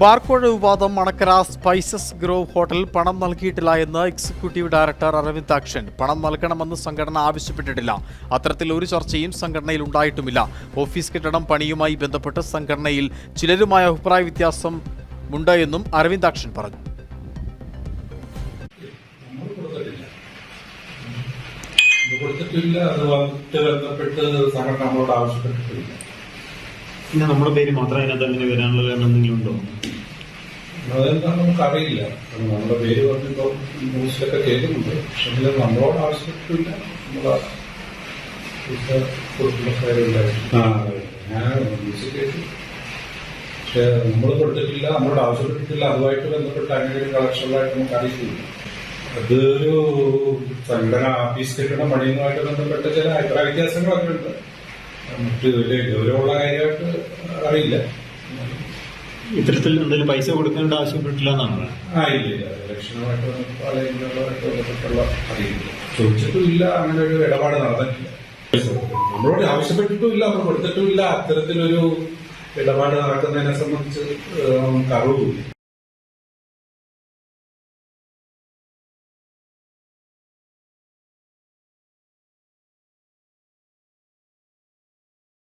ബാർക്കോഴ വിവാദം മണക്കര spices grove hotel പണം നൽകിയിട്ടില്ല എന്ന് എക്സിക്യൂട്ടീവ് ഡയറക്ടർ അരവിന്ദ് അക്ഷൻ. പണം നൽകണമെന്ന് സംഘടന ആവശ്യപ്പെട്ടിട്ടില്ല. അത്തരത്തിൽ ഒരു ചർച്ചയും സംഘടനയിൽ ഉണ്ടായിട്ടുമില്ല. ഓഫീസ് കെട്ടിടം പണിയുമായി ബന്ധപ്പെട്ട് സംഘടനയിൽ ചിലരുമായ അഭിപ്രായ വ്യത്യാസം ഉണ്ട് എന്നും അരവിന്ദ് അക്ഷൻ പറഞ്ഞു. കൊടുത്തിട്ടില്ല. ഇത് കൊടുത്തിട്ടില്ല ബന്ധപ്പെട്ട് സംഘടന നമ്മളോട് ആവശ്യപ്പെട്ടിട്ടില്ല. പിന്നെ നമ്മുടെ പേര് മാത്രം അതിനകത്ത് അങ്ങനെ വരാനുള്ള കാരണം എന്തെങ്കിലും ഉണ്ടോ? അതെന്താണെന്ന് നമുക്കറിയില്ല. അറിയില്ല നമ്മുടെ പേര് പറഞ്ഞിപ്പോൾ ന്യൂസിലൊക്കെ കേൾക്കുന്നുണ്ട്. പക്ഷെ എങ്കിലും നമ്മളോട് ആവശ്യപ്പെട്ടില്ല നമ്മളെ ന്യൂസ് കേട്ടു. പക്ഷെ നമ്മൾ കൊടുത്തിട്ടില്ല നമ്മളോട് ആവശ്യപ്പെട്ടിട്ടില്ല. അതുമായിട്ട് ബന്ധപ്പെട്ട് അങ്ങനെ ഒരു കളക്ഷനിലായിട്ട് നമുക്ക് അറിയില്ല അതൊരു സംഘടന ആഫീസ് കെട്ടിട പണിയുമായിട്ട് ബന്ധപ്പെട്ട ചില അഭിപ്രായ വ്യത്യാസങ്ങളൊക്കെ ഉണ്ട്. മറ്റ് വലിയ ഗൗരവമുള്ള കാര്യമായിട്ട് അറിയില്ല. ഇത്തരത്തിൽ എന്തെങ്കിലും പൈസ കൊടുക്കേണ്ട ആവശ്യപ്പെട്ടില്ല എന്നാണ്. നമ്മളോട് ആവശ്യപ്പെട്ടിട്ടുമില്ല നമ്മൾ കൊടുത്തിട്ടും ഇല്ല അത്തരത്തിലൊരു ഇടപാട് നടക്കുന്നതിനെ സംബന്ധിച്ച് നമുക്ക് അറിവില്ല